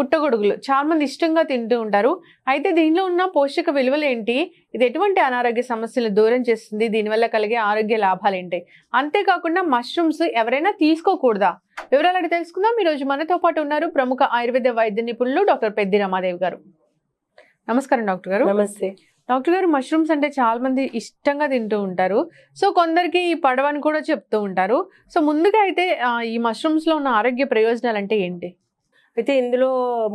పుట్టగొడుగులు. చాలా మంది ఇష్టంగా తింటూ ఉంటారు. అయితే దీనిలో ఉన్న పోషక విలువలు ఏంటి? ఇది ఎటువంటి అనారోగ్య సమస్యలు దూరం చేస్తుంది? దీనివల్ల కలిగే ఆరోగ్య లాభాలు ఏంటి? అంతేకాకుండా మష్రూమ్స్ ఎవరైనా తీసుకోకూడదా? వివరాలు అడిగి తెలుసుకుందాం. ఈ రోజు మనతో పాటు ఉన్నారు ప్రముఖ ఆయుర్వేద వైద్య నిపుణులు డాక్టర్ పెద్ది రమాదేవి గారు. నమస్కారం డాక్టర్ గారు. నమస్తే. డాక్టర్ గారు మష్రూమ్స్ అంటే చాలా మంది ఇష్టంగా తింటూ ఉంటారు. సో కొందరికి పడవని కూడా చెప్తూ ఉంటారు. సో ముందుగా అయితే ఈ మష్రూమ్స్లో ఉన్న ఆరోగ్య ప్రయోజనాలు అంటే ఏంటి? అయితే ఇందులో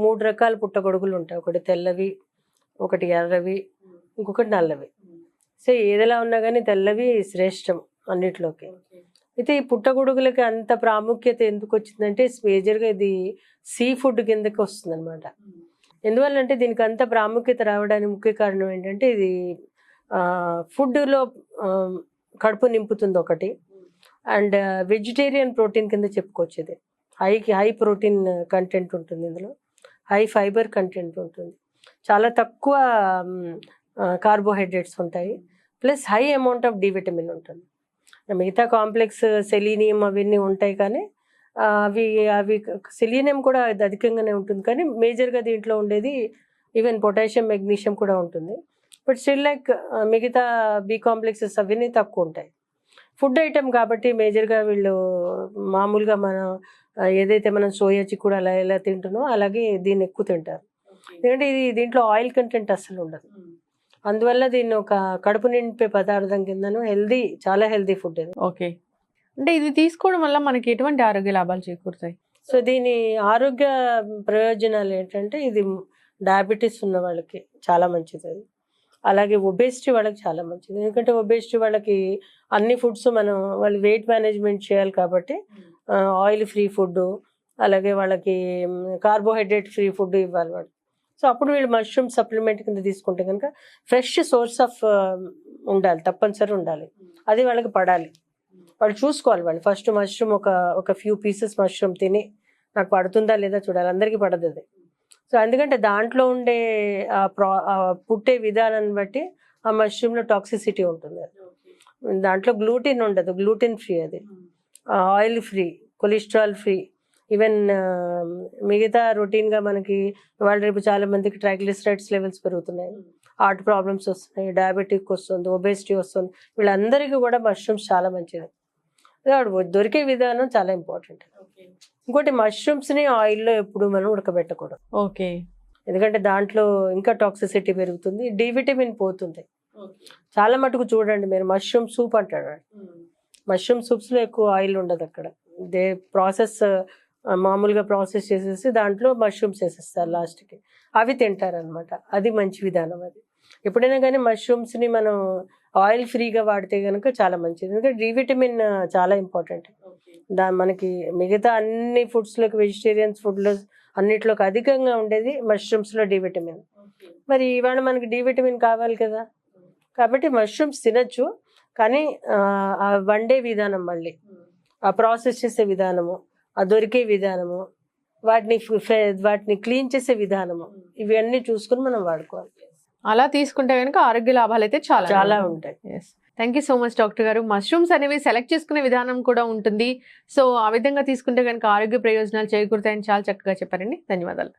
మూడు రకాల పుట్టగొడుగులు ఉంటాయి ఒకటి తెల్లవి ఒకటి ఎర్రవి ఇంకొకటి నల్లవి. సో ఏదిలా ఉన్నా కానీ తెల్లవి శ్రేష్టం అన్నిట్లోకి. అయితే ఈ పుట్టగొడుగులకి అంత ప్రాముఖ్యత ఎందుకు వచ్చిందంటే మేజర్గా ఇది సీ ఫుడ్ కిందకి వస్తుంది అనమాట ఎందువల్లంటే దీనికి అంత ప్రాముఖ్యత రావడానికి ముఖ్య కారణం ఏంటంటే ఇది ఫుడ్లో కడుపు నింపుతుంది ఒకటి. అండ్ వెజిటేరియన్ ప్రోటీన్ కింద చెప్పుకోవచ్చు ఇది హైకి హై ప్రోటీన్ కంటెంట్ ఉంటుంది ఇందులో. హై ఫైబర్ కంటెంట్ ఉంటుంది. చాలా తక్కువ కార్బోహైడ్రేట్స్ ఉంటాయి. Plus high amount of D vitamin ఉంటుంది. మిగతా కాంప్లెక్స్ సెలీనియం అవన్నీ ఉంటాయి కానీ అవి అవి సెలీనియం కూడా అధికంగానే ఉంటుంది. కానీ మేజర్గా దీంట్లో ఉండేది ఈవెన్ పొటాషియం మెగ్నీషియం కూడా ఉంటుంది. బట్ స్టిల్ లైక్ మిగతా బి కాంప్లెక్సెస్ అవన్నీ తక్కువ ఉంటాయి. ఫుడ్ ఐటమ్ కాబట్టి మేజర్గా వీళ్ళు మామూలుగా మనం ఏదైతే మనం సోయా చిక్కుడు అలా ఎలా తింటున్నామో అలాగే దీన్ని ఎక్కువ తింటారు. ఎందుకంటే ఇది దీంట్లో ఆయిల్ కంటెంట్ అస్సలు ఉండదు. అందువల్ల దీన్ని ఒక కడుపు నింపే పదార్థం కిందను హెల్దీ చాలా హెల్దీ ఫుడ్ ఇది. ఓకే. అంటే ఇది తీసుకోవడం వల్ల మనకి ఎటువంటి ఆరోగ్య లాభాలు చేకూరుతాయి? సో దీని ఆరోగ్య ప్రయోజనాలు ఏంటంటే ఇది డయాబెటీస్ ఉన్న వాళ్ళకి చాలా మంచిది అలాగే ఒబేసిటీ వాళ్ళకి చాలా మంచిది. ఎందుకంటే ఒబేసిటీ వాళ్ళకి అన్ని ఫుడ్స్ మనం వాళ్ళు వెయిట్ మేనేజ్మెంట్ చేయాలి కాబట్టి ఆయిల్ ఫ్రీ ఫుడ్ అలాగే వాళ్ళకి కార్బోహైడ్రేట్ ఫ్రీ ఫుడ్ ఇవ్వాలి వాళ్ళు. సో అప్పుడు వీళ్ళు మష్రూమ్ సప్లిమెంట్ కింద తీసుకుంటే కనుక ఫ్రెష్ సోర్స్ ఆఫ్ ఉండాలి తప్పనిసరి ఉండాలి. అది వాళ్ళకి పడాలి. వాళ్ళు చూసుకోవాలి వాళ్ళు. ఫస్ట్ మష్రూమ్ ఒక ఒక ఫ్యూ పీసెస్ మష్రూమ్ తిని నాకు పడుతుందా లేదా చూడాలి. అందరికీ పడదు అది. సో ఎందుకంటే దాంట్లో ఉండే ఆ ప్రా పుట్టే విధానాన్ని బట్టి ఆ మష్రూమ్లో టాక్సిసిటీ ఉంటుంది. దాంట్లో గ్లూటిన్ ఉండదు గ్లూటిన్ ఫ్రీ అది. Oil free cholesterol free. Even మిగతా రొటీన్గా మనకి వాళ్ళ రేపు చాలా మందికి ట్రైగ్లిసరైడ్స్ లెవెల్స్ పెరుగుతున్నాయి. హార్ట్ ప్రాబ్లమ్స్ వస్తున్నాయి డయాబెటిక్ వస్తుంది ఒబేసిటీ వస్తుంది. వీళ్ళందరికీ కూడా మష్రూమ్స్ చాలా మంచిది. దొరికే విధానం చాలా ఇంపార్టెంట్. ఇంకోటి మష్రూమ్స్ని ఆయిల్లో ఎప్పుడు మనం ఉడకబెట్టకూడదు. ఓకే. ఎందుకంటే దాంట్లో ఇంకా టాక్సిసిటీ పెరుగుతుంది డి విటమిన్ పోతుంది. చాలా మటుకు చూడండి మీరు మష్రూమ్ సూప్ అంటాడు. మష్రూమ్ సూప్స్లో ఎక్కువ ఆయిల్ ఉండదు అక్కడ. దే ప్రాసెస్ మామూలుగా ప్రాసెస్ చేసేసి దాంట్లో మష్రూమ్స్ వేసేస్తారు లాస్ట్కి అవి తింటారనమాట అది మంచి విధానం అది. ఎప్పుడైనా కానీ మష్రూమ్స్ని మనం ఆయిల్ ఫ్రీగా వాడితే కనుక చాలా మంచిది. ఎందుకంటే డి విటమిన్ చాలా ఇంపార్టెంట్. దా మనకి మిగతా అన్ని ఫుడ్స్లోకి వెజిటేరియన్స్ ఫుడ్లో అన్నిట్లోకి అధికంగా ఉండేది మష్రూమ్స్లో డి విటమిన్. మరి ఇవాళ మనకి డి విటమిన్ కావాలి కదా? కాబట్టి మష్రూమ్స్ తినచ్చు కానీ వండే విధానం మళ్ళీ. ఆ ప్రాసెస్ చేసే విధానము ఆ దొరికే విధానము వాటిని వాటిని క్లీన్ చేసే విధానము ఇవన్నీ చూసుకుని మనం వాడుకోవాలి. అలా తీసుకుంటే కనుక ఆరోగ్య లాభాలు అయితే చాలా చాలా ఉంటాయి. Thank you so much doctor గారు. మష్రూమ్స్ అనేవి సెలెక్ట్ చేసుకునే విధానం కూడా ఉంటుంది. సో ఆ విధంగా తీసుకుంటే కనుక ఆరోగ్య ప్రయోజనాలు చేకూరుతాయని చాలా చక్కగా చెప్పారండి. ధన్యవాదాలు.